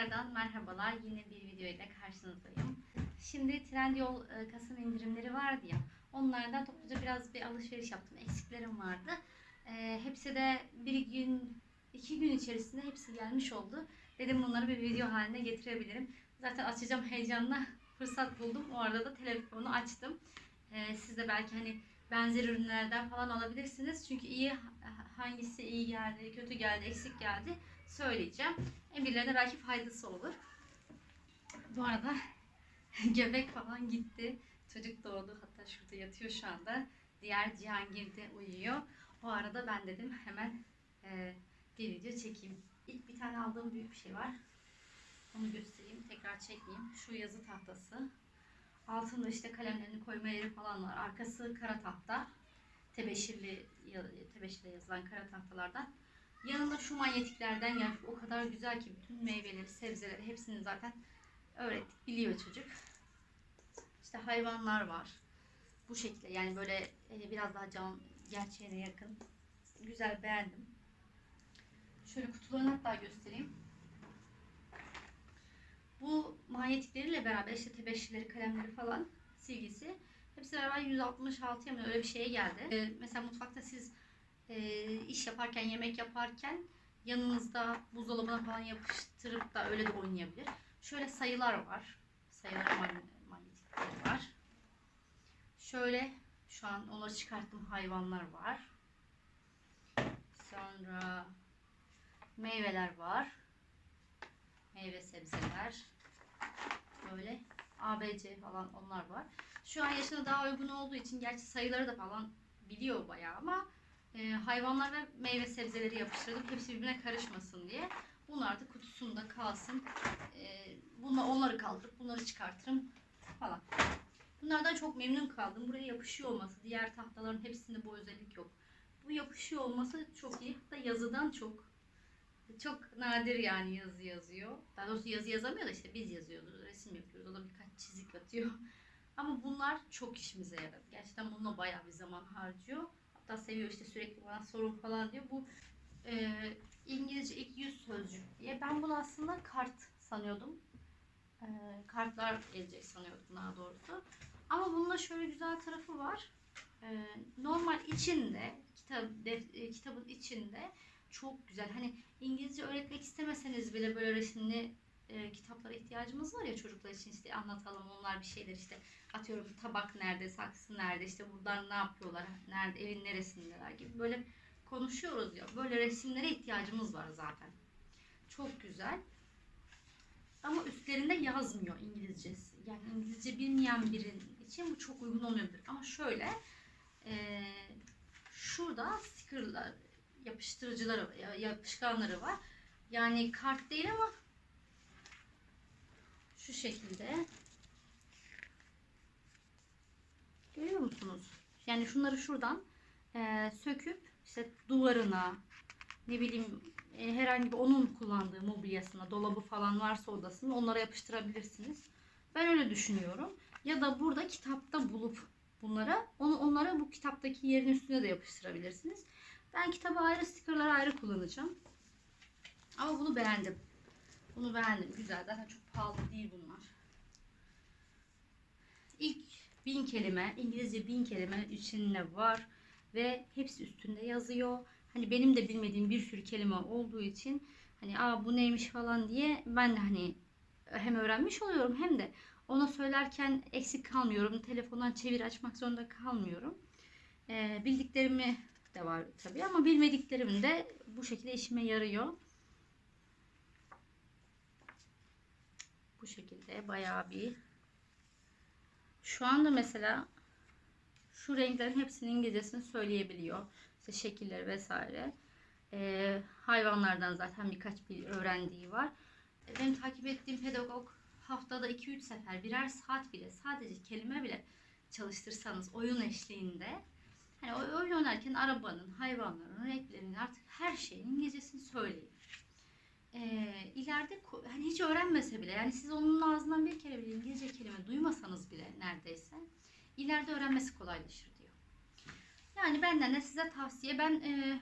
Tekrardan merhabalar. Yine bir video ile karşınızdayım. Şimdi Trendyol e, Kasım indirimleri vardı ya. Onlardan topluca biraz bir alışveriş yaptım. Eksiklerim vardı. E, hepsi de bir gün, iki gün içerisinde hepsi gelmiş oldu. Dedim bunları bir video haline getirebilirim. Zaten açacağım heyecanla fırsat buldum. O arada da telefonu açtım. E, siz de belki hani benzer ürünlerden falan alabilirsiniz. Çünkü iyi hangisi iyi geldi, kötü geldi, eksik geldi söyleyeceğim. Emirlerine belki faydası olur. Bu arada göbek falan gitti. Çocuk doğdu. Hatta şurada yatıyor şu anda. Diğer Cihangir de uyuyor. O arada ben dedim hemen e, bir video çekeyim. İlk bir tane aldığım büyük bir şey var. Onu göstereyim. Tekrar çekmeyeyim. Şu yazı tahtası. Altında işte kalemlerini koyma yeri falan var. Arkası kara tahta. Tebeşirli, tebeşirle yazılan kara tahtalardan. Yanında şu manyetiklerden yani o kadar güzel ki bütün meyveleri, sebzeleri hepsini zaten öğrettik, biliyor çocuk. İşte hayvanlar var. Bu şekilde yani böyle e, biraz daha can gerçeğine yakın. Güzel beğendim. Şöyle kutularını hatta göstereyim. Bu manyetikleriyle beraber işte tebeşirleri, kalemleri falan silgisi hepsi beraber 166 mı öyle bir şeye geldi. Ee, mesela mutfakta siz e, iş yaparken, yemek yaparken yanınızda buzdolabına falan yapıştırıp da öyle de oynayabilir. Şöyle sayılar var. Sayılar manyetikleri var. Şöyle şu an onları çıkarttım hayvanlar var. Sonra meyveler var. Meyve sebzeler. Böyle ABC falan onlar var. Şu an yaşına daha uygun olduğu için gerçi sayıları da falan biliyor bayağı ama e, hayvanlar ve meyve sebzeleri yapıştırdım. Hepsi birbirine karışmasın diye. Bunlar da kutusunda kalsın. E, bunlar, onları kaldırıp bunları çıkartırım falan. Bunlardan çok memnun kaldım. Buraya yapışıyor olması. Diğer tahtaların hepsinde bu özellik yok. Bu yapışıyor olması çok iyi. Hatta yazıdan çok çok nadir yani yazı yazıyor. Daha doğrusu yazı yazamıyor da işte biz yazıyoruz. Resim yapıyoruz. O da birkaç çizik atıyor. Ama bunlar çok işimize yaradı. Gerçekten bununla bayağı bir zaman harcıyor. Hatta seviyor işte sürekli bana sorun falan diyor. Bu e, İngilizce ilk yüz sözcük diye. Ben bunu aslında kart sanıyordum. E, kartlar gelecek sanıyordum daha doğrusu. Ama bununla şöyle güzel tarafı var. E, normal içinde, kitap, def, e, kitabın içinde çok güzel. Hani İngilizce öğretmek istemeseniz bile böyle resimli e, kitaplara ihtiyacımız var ya çocuklar için işte anlatalım onlar bir şeyler işte atıyorum tabak nerede, saksı nerede, işte buradan ne yapıyorlar, nerede, evin neresindeler gibi böyle konuşuyoruz ya. Böyle resimlere ihtiyacımız var zaten. Çok güzel. Ama üstlerinde yazmıyor İngilizcesi. Yani İngilizce bilmeyen birinin için bu çok uygun olmayabilir. Ama şöyle e, şurada stickerlar, yapıştırıcıları, yapışkanları var. Yani kart değil ama şu şekilde görüyor musunuz? Yani şunları şuradan e, söküp işte duvarına ne bileyim e, herhangi bir onun kullandığı mobilyasına dolabı falan varsa odasında onlara yapıştırabilirsiniz. Ben öyle düşünüyorum. Ya da burada kitapta bulup bunlara onu onlara bu kitaptaki yerin üstüne de yapıştırabilirsiniz. Ben kitabı ayrı stickerları ayrı kullanacağım. Ama bunu beğendim. Bunu beğendim. Güzel. Zaten çok pahalı değil bunlar. İlk bin kelime, İngilizce bin kelime içinde var. Ve hepsi üstünde yazıyor. Hani benim de bilmediğim bir sürü kelime olduğu için hani aa bu neymiş falan diye ben de hani hem öğrenmiş oluyorum hem de ona söylerken eksik kalmıyorum. Telefondan çevir açmak zorunda kalmıyorum. Ee, bildiklerimi de var tabii ama bilmediklerim de bu şekilde işime yarıyor. Bu şekilde bayağı bir şu anda mesela şu renklerin hepsinin İngilizcesini söyleyebiliyor. İşte şekilleri vesaire. Ee, hayvanlardan zaten birkaç bir öğrendiği var. Benim takip ettiğim pedagog haftada 2-3 sefer birer saat bile sadece kelime bile çalıştırsanız oyun eşliğinde hani oyun oynarken arabanın, hayvanların, renklerinin artık her şeyin İngilizcesini söyleyin. Ee, ileride hani hiç öğrenmese bile yani siz onun ağzından bir kere bile İngilizce kelime duymasanız bile neredeyse ileride öğrenmesi kolaylaşır diyor. Yani benden de size tavsiye ben e,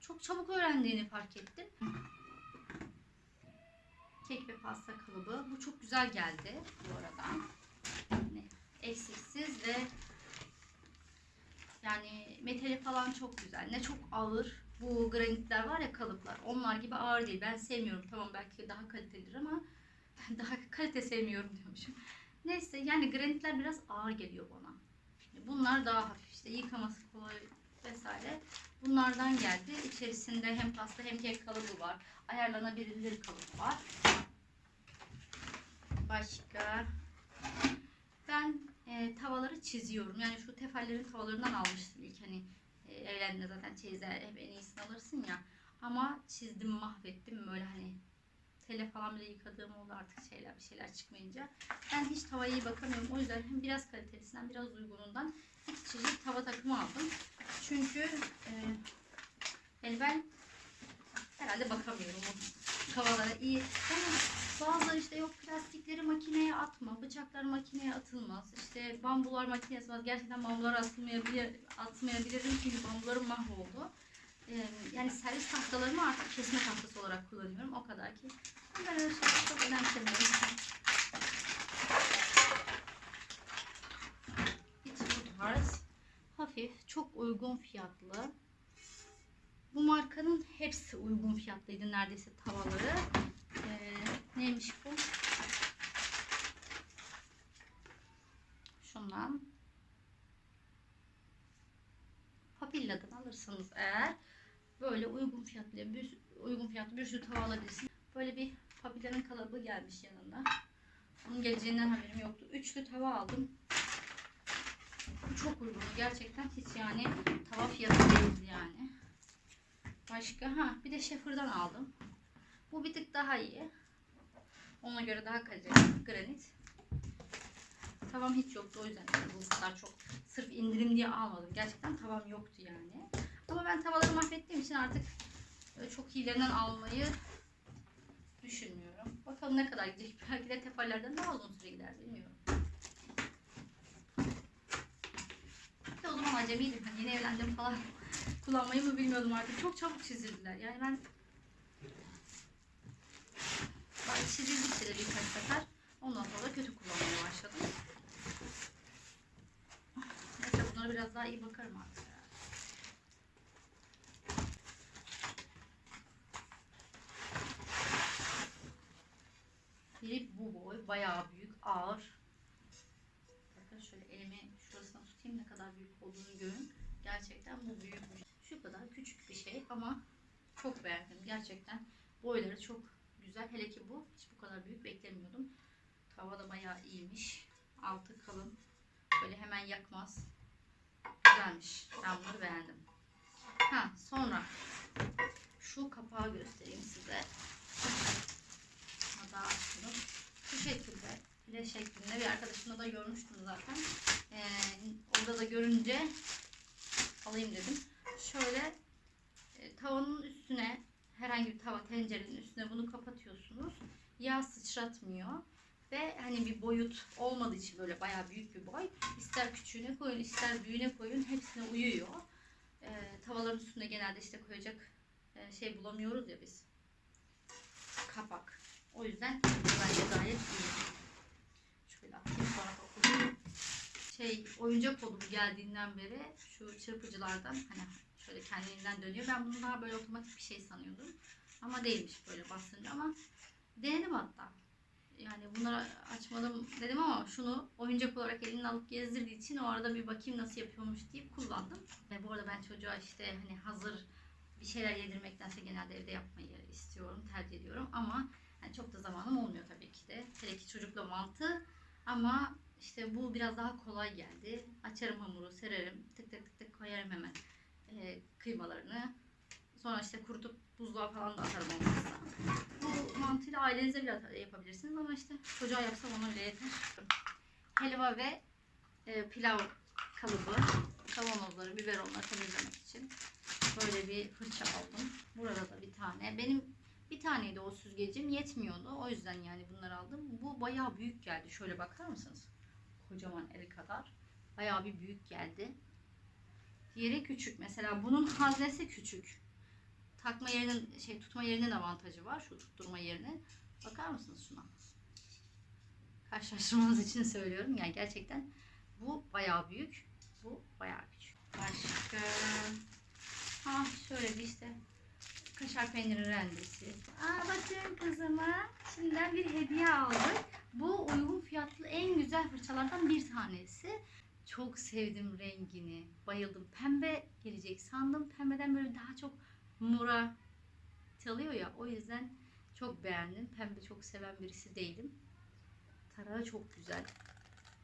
çok çabuk öğrendiğini fark ettim. Kek ve pasta kalıbı. Bu çok güzel geldi bu arada. Yani eksiksiz ve yani metali falan çok güzel. Ne çok ağır. Bu granitler var ya kalıplar. Onlar gibi ağır değil. Ben sevmiyorum. Tamam belki daha kalitelidir ama daha kalite sevmiyorum diyormuşum. Neyse yani granitler biraz ağır geliyor bana. Bunlar daha hafif işte yıkaması kolay vesaire. Bunlardan geldi. İçerisinde hem pasta hem kek kalıbı var. Ayarlanabilir kalıp var. Başka ben e, tavaları çiziyorum. Yani şu tefallerin tavalarından almıştım ilk hani evlendiğinde zaten çeyizler hep en iyisini alırsın ya. Ama çizdim mahvettim böyle hani tele falan bile yıkadığım oldu artık şeyler bir şeyler çıkmayınca. Ben hiç tavaya iyi bakamıyorum. O yüzden hem biraz kalitelisinden biraz uygunundan iki çeşit tava takımı aldım. Çünkü e, yani ben herhalde bakamıyorum o tavalara iyi. Ama bazıları işte yok plastikleri makineye atma, bıçaklar makineye atılmaz. İşte bambular makineye atılmaz. Gerçekten bambular atılmayabilir, atmayabilirim çünkü bambularım mahvoldu. Ee, yani servis tahtalarımı artık kesme tahtası olarak kullanıyorum. O kadar ki. Ben öyle şeyleri çok önemsemiyorum. İçi bu tarz. Hafif, çok uygun fiyatlı. Bu markanın hepsi uygun fiyatlıydı neredeyse tavaları. Neymiş bu? Şundan. Papilla'dan alırsanız eğer böyle uygun fiyatlı bir uygun fiyatlı bir sürü tava alabilirsiniz. Böyle bir Papilla'nın kalıbı gelmiş yanında. Onun geleceğinden haberim yoktu. Üçlü tava aldım. Çok uygun. Gerçekten hiç yani tava fiyatı değil yani. Başka ha bir de Schaefer'dan aldım. Bu bir tık daha iyi. Ona göre daha kaliteli granit. Tavam hiç yoktu o yüzden bu kadar çok sırf indirim diye almadım. Gerçekten tavam yoktu yani. Ama ben tavaları mahvettiğim için artık öyle çok iyilerinden almayı düşünmüyorum. Bakalım ne kadar gidecek. Belki de tefallerden daha uzun süre gider bilmiyorum. Bir o zaman acemiydim. Hani yeni evlendim falan. Kullanmayı mı bilmiyordum artık. Çok çabuk çizildiler. Yani ben Bari çizildikçe de birkaç sefer ondan sonra kötü kullanmaya başladım. Neyse bunlara biraz daha iyi bakarım artık. Biri bu boy, bayağı büyük, ağır. Bakın şöyle elimi şurasına tutayım ne kadar büyük olduğunu görün. Gerçekten bu büyükmüş. Şu kadar küçük bir şey ama çok beğendim. Gerçekten boyları çok güzel. Hele ki bu hiç bu kadar büyük beklemiyordum. Tava da bayağı iyiymiş. Altı kalın. Böyle hemen yakmaz. Güzelmiş. Ben bunları beğendim. Ha sonra şu kapağı göstereyim size. Daha açtım. Şu şekilde file şeklinde bir arkadaşımda da görmüştüm zaten. Ee, orada da görünce alayım dedim. Şöyle e, tavanın üstüne herhangi bir tava tencerenin üstüne bunu kapatıyorsunuz. Yağ sıçratmıyor. Ve hani bir boyut olmadığı için böyle bayağı büyük bir boy. İster küçüğüne koyun ister büyüğüne koyun hepsine uyuyor. Ee, tavaların üstünde genelde işte koyacak e, şey bulamıyoruz ya biz. Kapak. O yüzden bence gayet iyi. Şöyle atayım sonra okuyayım. Şey oyuncak oldu geldiğinden beri şu çırpıcılardan hani şöyle kendiliğinden dönüyor. Ben bunu daha böyle otomatik bir şey sanıyordum. Ama değilmiş böyle bastınca ama denedim hatta. Yani bunları açmadım dedim ama şunu oyuncak olarak eline alıp gezdirdiği için o arada bir bakayım nasıl yapıyormuş deyip kullandım. Ve bu arada ben çocuğa işte hani hazır bir şeyler yedirmektense genelde evde yapmayı istiyorum, tercih ediyorum ama yani çok da zamanım olmuyor tabii ki de. Hele ki çocukla mantı ama işte bu biraz daha kolay geldi. Açarım hamuru, sererim, tık tık tık tık koyarım hemen e, kıymalarını. Sonra işte kurutup buzluğa falan da atarım olmazsa. Bu mantıyla ailenize bile yapabilirsiniz ama işte çocuğa yapsam ona bile yeter. Helva ve e, pilav kalıbı, kavanozları, biberonları temizlemek için böyle bir fırça aldım. Burada da bir tane. Benim bir taneydi o süzgecim yetmiyordu. O yüzden yani bunları aldım. Bu bayağı büyük geldi. Şöyle bakar mısınız? Kocaman el kadar. Bayağı bir büyük geldi. Diğeri küçük. Mesela bunun haznesi küçük. Takma yerinin şey tutma yerinin avantajı var. Şu tutturma yerinin. Bakar mısınız şuna? Karşılaştırmanız için söylüyorum. Yani gerçekten bu bayağı büyük. Bu bayağı küçük. Başka. Ha şöyle bir işte kaşar peyniri rendesi. Aa bakın kızıma şimdiden bir hediye aldık. Bu uygun fiyatlı en güzel fırçalardan bir tanesi. Çok sevdim rengini. Bayıldım. Pembe gelecek sandım. Pembeden böyle daha çok mora çalıyor ya. O yüzden çok beğendim. Pembe çok seven birisi değilim. Tarağı çok güzel.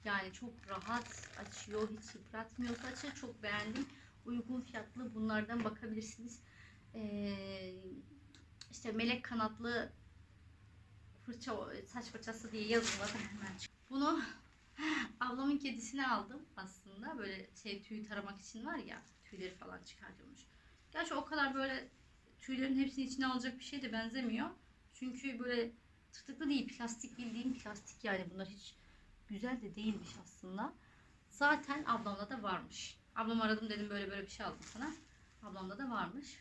Yani çok rahat açıyor. Hiç yıpratmıyor saçı. Çok beğendim. Uygun fiyatlı bunlardan bakabilirsiniz. Ee, işte melek kanatlı fırça saç fırçası diye yazıladı hemen. Bunu ablamın kedisine aldım aslında. Böyle şey tüy taramak için var ya tüyleri falan çıkartıyormuş. Gerçi o kadar böyle tüylerin hepsini içine alacak bir şey de benzemiyor. Çünkü böyle tırtıklı değil plastik bildiğim plastik yani bunlar hiç güzel de değilmiş aslında. Zaten ablamda da varmış. Ablam aradım dedim böyle böyle bir şey aldım sana. Ablamda da varmış.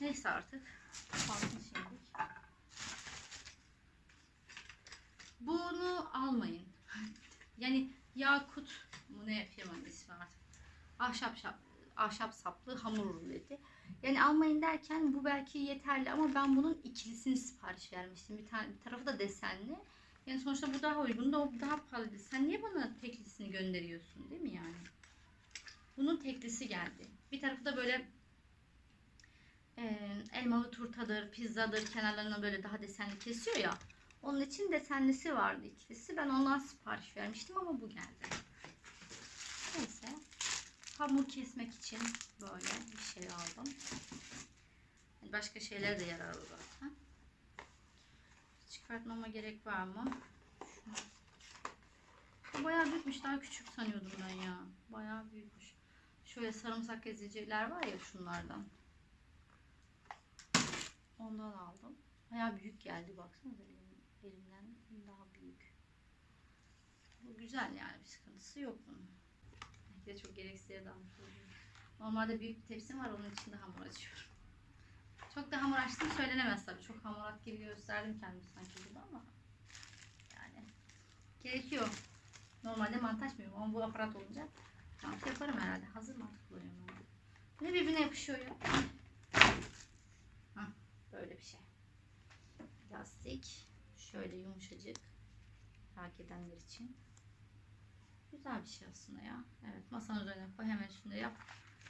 Neyse artık. Kalsın şimdilik. Bunu almayın. Yani Yakut bu ne firmanın ismi artık. Ahşap şap, ahşap saplı hamur ruleti. Yani almayın derken bu belki yeterli ama ben bunun ikilisini sipariş vermiştim. Bir, tane, bir tarafı da desenli. Yani sonuçta bu daha uygun da o daha pahalı. Sen niye bana teklisini gönderiyorsun değil mi yani? Bunun teklisi geldi. Bir tarafı da böyle e, elmalı turtadır, pizzadır kenarlarına böyle daha desenli kesiyor ya. Onun için desenlisi vardı ikilisi. Ben ondan sipariş vermiştim ama bu geldi. Neyse. Hamur kesmek için böyle bir şey aldım. Yani Başka şeyler de yararlı zaten. Çıkartmama gerek var mı? Bu bayağı büyükmüş. Daha küçük sanıyordum ben ya. Bayağı büyükmüş. Şöyle sarımsak eziciler var ya şunlardan. Ondan aldım. Bayağı büyük geldi baksana elim, elimden daha büyük. Bu güzel yani bir sıkıntısı yok bunun. Belki de çok gereksiz yere dalmış. Normalde büyük bir tepsim var onun içinde hamur açıyorum. Çok da hamur açtım söylenemez tabii. Çok hamurat gibi gösterdim kendimi sanki burada ama yani gerekiyor. Normalde mantı açmıyorum ama bu aparat olunca mantı yaparım herhalde. Hazır mantı kullanıyorum ben. Ne birbirine yapışıyor ya. Hah, böyle bir şey. Plastik. Şöyle yumuşacık. Merak edenler için. Güzel bir şey aslında ya. Evet masanın üzerine koy hemen üstünde yap.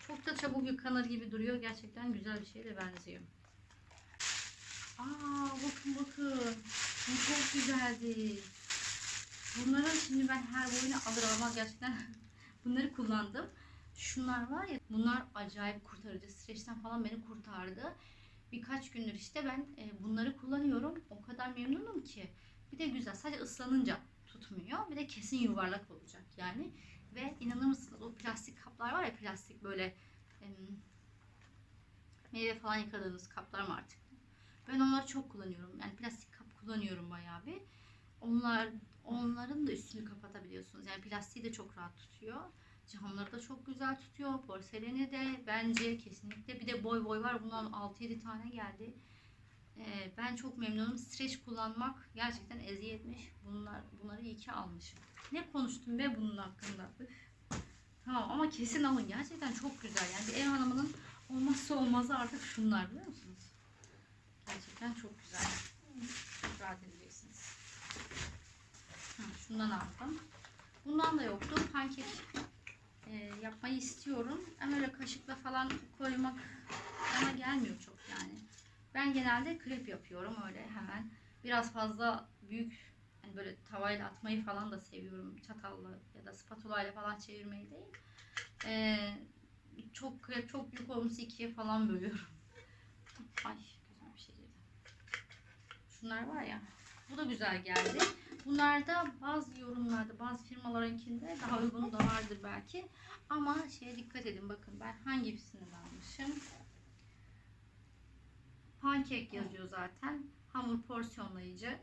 Çok da çabuk yıkanır gibi duruyor. Gerçekten güzel bir şeye de benziyor. Aa bakın bakın. Bu çok güzeldi. Bunları şimdi ben her boyunu alır almaz gerçekten bunları kullandım. Şunlar var ya bunlar acayip kurtarıcı. Streçten falan beni kurtardı. Birkaç gündür işte ben e, bunları kullanıyorum. O kadar memnunum ki. Bir de güzel. Sadece ıslanınca tutmuyor. Bir de kesin yuvarlak olacak yani. Ve inanır mısınız o plastik kaplar var ya plastik böyle meyve falan yıkadığınız kaplar mı artık? Ben onları çok kullanıyorum. Yani plastik kap kullanıyorum bayağı bir. Onlar onların da üstünü kapatabiliyorsunuz. Yani plastiği de çok rahat tutuyor. Camları da çok güzel tutuyor. Porseleni de bence kesinlikle. Bir de boy boy var. Bundan 6-7 tane geldi. Ee, ben çok memnunum. Streç kullanmak gerçekten eziyetmiş. Bunlar, bunları iyi ki almışım. Ne konuştum be bunun hakkında? Tamam ama kesin alın. Gerçekten çok güzel. Yani bir ev hanımının olmazsa olmazı artık şunlar biliyor musunuz? Gerçekten çok güzel. Çok rahat edeceksiniz. Ha, şundan aldım. Bundan da yoktu. Pankek e, yapmayı istiyorum. Ama öyle kaşıkla falan koymak bana gelmiyor çok yani. Ben genelde krep yapıyorum öyle hemen. Biraz fazla büyük hani böyle tavayla atmayı falan da seviyorum. Çatalla ya da spatula ile falan çevirmeyi değil. Ee, çok krep çok büyük olmuş ikiye falan bölüyorum. Ay güzel bir şey değil. Şunlar var ya. Bu da güzel geldi. Bunlarda bazı yorumlarda, bazı firmalarınkinde daha uygunu da vardır belki. Ama şeye dikkat edin bakın ben hangisini almışım. Pankek yazıyor zaten. Hamur porsiyonlayıcı.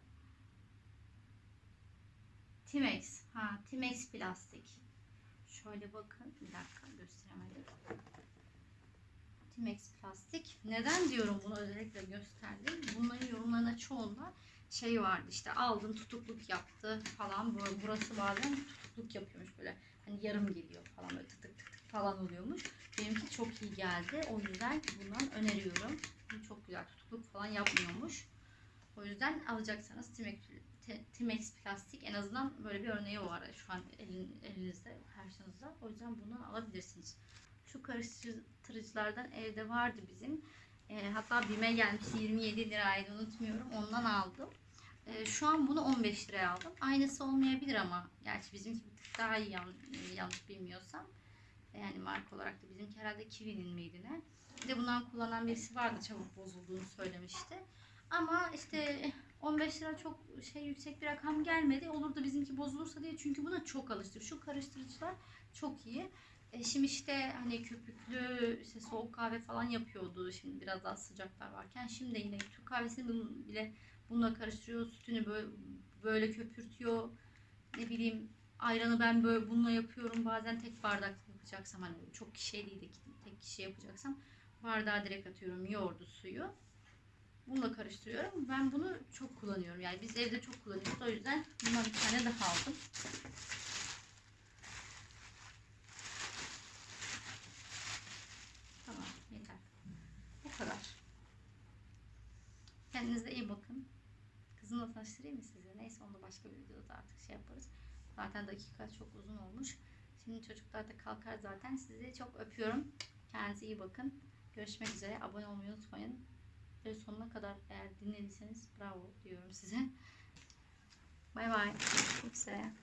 Timex. Ha, Timex plastik. Şöyle bakın. Bir dakika gösteremedim. Timex plastik. Neden diyorum bunu özellikle gösterdim. Bunların yorumlarına çoğunda şey vardı işte aldın tutukluk yaptı falan. Bu- Burası bazen tutukluk yapıyormuş böyle. Hani yarım geliyor falan böyle tık tık tık tık falan oluyormuş. Benimki çok iyi geldi. O yüzden bundan öneriyorum. Bu çok güzel tutukluk falan yapmıyormuş. O yüzden alacaksanız Timex, Timex plastik en azından böyle bir örneği var şu an elin, elinizde karşınızda. O yüzden bundan alabilirsiniz. Şu karıştırıcılardan evde vardı bizim. E, hatta BİM'e gelmişti 27 liraydı unutmuyorum. Ondan aldım. E, şu an bunu 15 liraya aldım. Aynısı olmayabilir ama gerçi bizimki daha iyi yan, yanlış bilmiyorsam. Yani marka olarak da bizimki herhalde Kiwi'nin miydi ne? Bir de bundan kullanan birisi vardı çabuk bozulduğunu söylemişti. Ama işte 15 lira çok şey yüksek bir rakam gelmedi. Olur da bizimki bozulursa diye çünkü buna çok alıştık. Şu karıştırıcılar çok iyi. E, şimdi işte hani köpüklü işte soğuk kahve falan yapıyordu. Şimdi biraz daha sıcaklar varken. Şimdi yine Türk kahvesini bile bununla karıştırıyor. Sütünü böyle, böyle köpürtüyor. Ne bileyim ayranı ben böyle bununla yapıyorum. Bazen tek bardak yapacaksam hani çok kişiye değil de tek kişi yapacaksam bardağa direkt atıyorum yoğurdu suyu. Bununla karıştırıyorum. Ben bunu çok kullanıyorum. Yani biz evde çok kullanıyoruz. O yüzden bundan bir tane daha aldım. Tamam yeter. Bu kadar. Kendinize. Tanıştırayım mı size? Neyse onu başka bir videoda artık şey yaparız. Zaten dakika çok uzun olmuş. Şimdi çocuklar da kalkar zaten. Sizi çok öpüyorum. Kendinize iyi bakın. Görüşmek üzere. Abone olmayı unutmayın. Ve sonuna kadar eğer dinlediyseniz bravo diyorum size. Bay bay. Üzere.